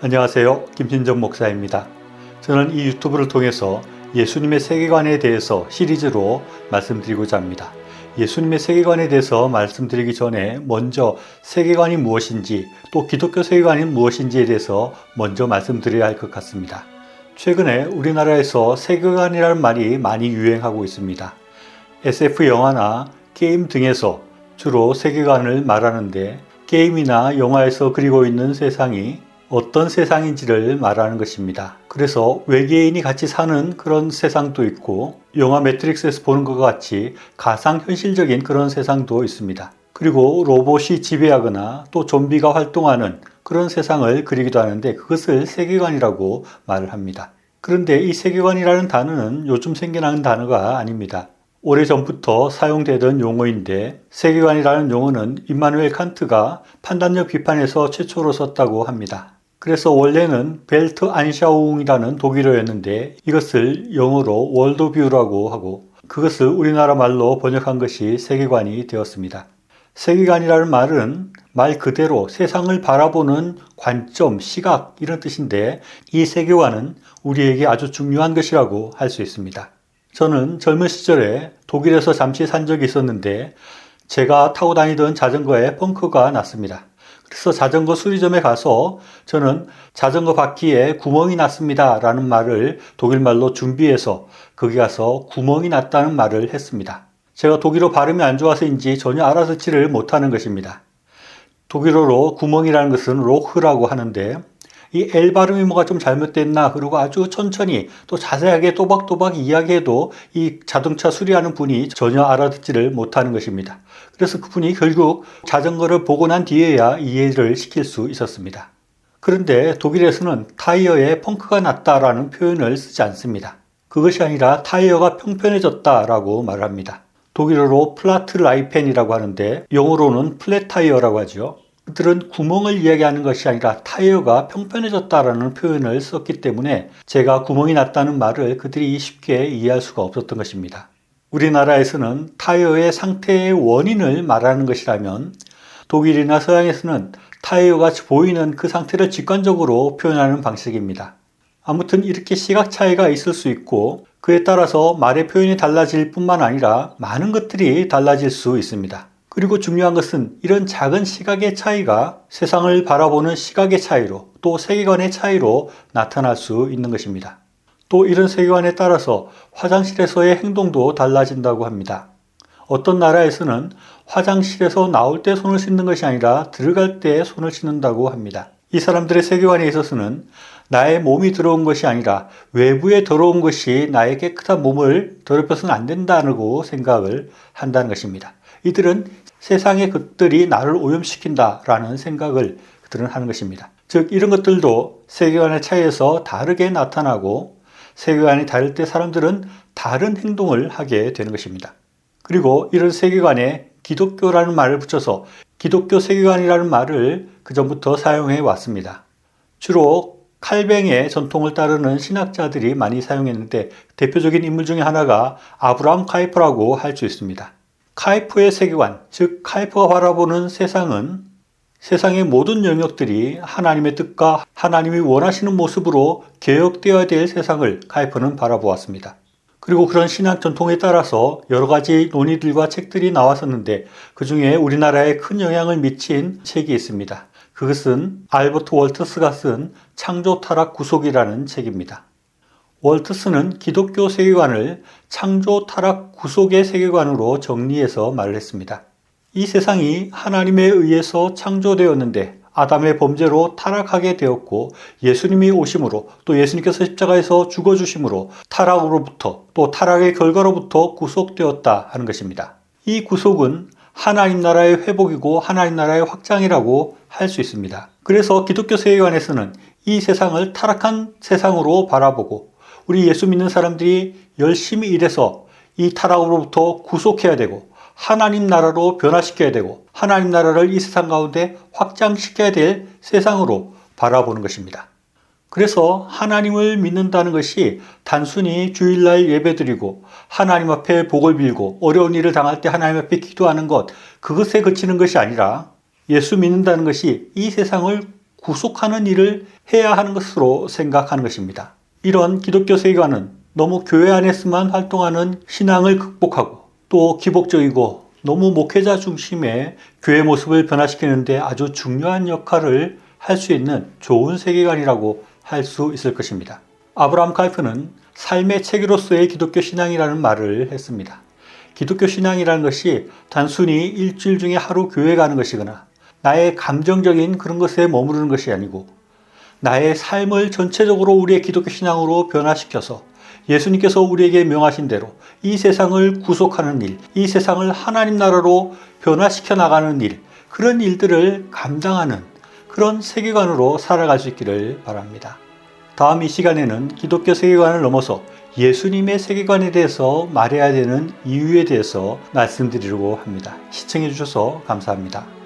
안녕하세요. 김진정 목사입니다. 저는 이 유튜브를 통해서 예수님의 세계관에 대해서 시리즈로 말씀드리고자 합니다. 예수님의 세계관에 대해서 말씀드리기 전에 먼저 세계관이 무엇인지 또 기독교 세계관이 무엇인지에 대해서 먼저 말씀드려야 할 것 같습니다. 최근에 우리나라에서 세계관이라는 말이 많이 유행하고 있습니다. SF 영화나 게임 등에서 주로 세계관을 말하는데 게임이나 영화에서 그리고 있는 세상이 어떤 세상인지를 말하는 것입니다. 그래서 외계인이 같이 사는 그런 세상도 있고 영화 매트릭스에서 보는 것과 같이 가상 현실적인 그런 세상도 있습니다. 그리고 로봇이 지배하거나 또 좀비가 활동하는 그런 세상을 그리기도 하는데 그것을 세계관이라고 말을 합니다. 그런데 이 세계관이라는 단어는 요즘 생겨나는 단어가 아닙니다. 오래전부터 사용되던 용어인데 세계관이라는 용어는 임마누엘 칸트가 판단력 비판에서 최초로 썼다고 합니다. 그래서 원래는 벨트 안샤웅이라는 독일어였는데 이것을 영어로 월드뷰라고 하고 그것을 우리나라 말로 번역한 것이 세계관이 되었습니다. 세계관이라는 말은 말 그대로 세상을 바라보는 관점, 시각 이런 뜻인데 이 세계관은 우리에게 아주 중요한 것이라고 할 수 있습니다. 저는 젊은 시절에 독일에서 잠시 산 적이 있었는데 제가 타고 다니던 자전거에 펑크가 났습니다. 그래서 자전거 수리점에 가서 저는 자전거 바퀴에 구멍이 났습니다. 라는 말을 독일말로 준비해서 거기 가서 구멍이 났다는 말을 했습니다. 제가 독일어 발음이 안 좋아서인지 전혀 알아듣지를 못하는 것입니다. 독일어로 구멍이라는 것은 로흐라고 하는데 이 L 발음이 뭐가 좀 잘못됐나 그리고 아주 천천히 또 자세하게 또박또박 이야기해도 이 자동차 수리하는 분이 전혀 알아듣지를 못하는 것입니다. 그래서 그분이 결국 자전거를 보고 난 뒤에야 이해를 시킬 수 있었습니다. 그런데 독일에서는 타이어에 펑크가 났다라는 표현을 쓰지 않습니다. 그것이 아니라 타이어가 평평해졌다라고 말합니다. 독일어로 플라트 라이펜이라고 하는데 영어로는 플랫 타이어라고 하죠. 그들은 구멍을 이야기하는 것이 아니라 타이어가 평평해졌다라는 표현을 썼기 때문에 제가 구멍이 났다는 말을 그들이 쉽게 이해할 수가 없었던 것입니다. 우리나라에서는 타이어의 상태의 원인을 말하는 것이라면 독일이나 서양에서는 타이어가 보이는 그 상태를 직관적으로 표현하는 방식입니다. 아무튼 이렇게 시각 차이가 있을 수 있고 그에 따라서 말의 표현이 달라질 뿐만 아니라 많은 것들이 달라질 수 있습니다. 그리고 중요한 것은 이런 작은 시각의 차이가 세상을 바라보는 시각의 차이로 또 세계관의 차이로 나타날 수 있는 것입니다. 또 이런 세계관에 따라서 화장실에서의 행동도 달라진다고 합니다. 어떤 나라에서는 화장실에서 나올 때 손을 씻는 것이 아니라 들어갈 때 손을 씻는다고 합니다. 이 사람들의 세계관에 있어서는 나의 몸이 들어온 것이 아니라 외부에 들어온 것이 나의 깨끗한 몸을 더럽혀서는 안 된다고 생각을 한다는 것입니다. 이들은 세상의 것들이 나를 오염시킨다라는 생각을 그들은 하는 것입니다. 즉 이런 것들도 세계관의 차이에서 다르게 나타나고 세계관이 다를 때 사람들은 다른 행동을 하게 되는 것입니다. 그리고 이런 세계관에 기독교라는 말을 붙여서 기독교 세계관이라는 말을 그전부터 사용해 왔습니다. 주로 칼뱅의 전통을 따르는 신학자들이 많이 사용했는데 대표적인 인물 중에 하나가 아브라함 카이프라고 할 수 있습니다. 카이프의 세계관, 즉 카이프가 바라보는 세상은 세상의 모든 영역들이 하나님의 뜻과 하나님이 원하시는 모습으로 개혁되어야 될 세상을 카이프는 바라보았습니다. 그리고 그런 신학 전통에 따라서 여러 가지 논의들과 책들이 나왔었는데 그 중에 우리나라에 큰 영향을 미친 책이 있습니다. 그것은 알버트 월트스가 쓴 창조 타락 구속이라는 책입니다. 월트스는 기독교 세계관을 창조 타락 구속의 세계관으로 정리해서 말을 했습니다. 이 세상이 하나님에 의해서 창조되었는데 아담의 범죄로 타락하게 되었고 예수님이 오심으로 또 예수님께서 십자가에서 죽어주심으로 타락으로부터 또 타락의 결과로부터 구속되었다 하는 것입니다. 이 구속은 하나님 나라의 회복이고 하나님 나라의 확장이라고 할 수 있습니다. 그래서 기독교 세계관에서는 이 세상을 타락한 세상으로 바라보고 우리 예수 믿는 사람들이 열심히 일해서 이 타락으로부터 구속해야 되고 하나님 나라로 변화시켜야 되고 하나님 나라를 이 세상 가운데 확장시켜야 될 세상으로 바라보는 것입니다. 그래서 하나님을 믿는다는 것이 단순히 주일날 예배드리고 하나님 앞에 복을 빌고 어려운 일을 당할 때 하나님 앞에 기도하는 것 그것에 그치는 것이 아니라 예수 믿는다는 것이 이 세상을 구속하는 일을 해야 하는 것으로 생각하는 것입니다. 이런 기독교 세계관은 너무 교회 안에서만 활동하는 신앙을 극복하고 또 기복적이고 너무 목회자 중심의 교회 모습을 변화시키는데 아주 중요한 역할을 할 수 있는 좋은 세계관이라고 할 수 있을 것입니다. 아브라함 칼프는 삶의 체계로서의 기독교 신앙이라는 말을 했습니다. 기독교 신앙이라는 것이 단순히 일주일 중에 하루 교회 가는 것이거나 나의 감정적인 그런 것에 머무르는 것이 아니고 나의 삶을 전체적으로 우리의 기독교 신앙으로 변화시켜서 예수님께서 우리에게 명하신 대로 이 세상을 구속하는 일, 이 세상을 하나님 나라로 변화시켜 나가는 일, 그런 일들을 감당하는 그런 세계관으로 살아갈 수 있기를 바랍니다. 다음 이 시간에는 기독교 세계관을 넘어서 예수님의 세계관에 대해서 말해야 되는 이유에 대해서 말씀드리려고 합니다. 시청해 주셔서 감사합니다.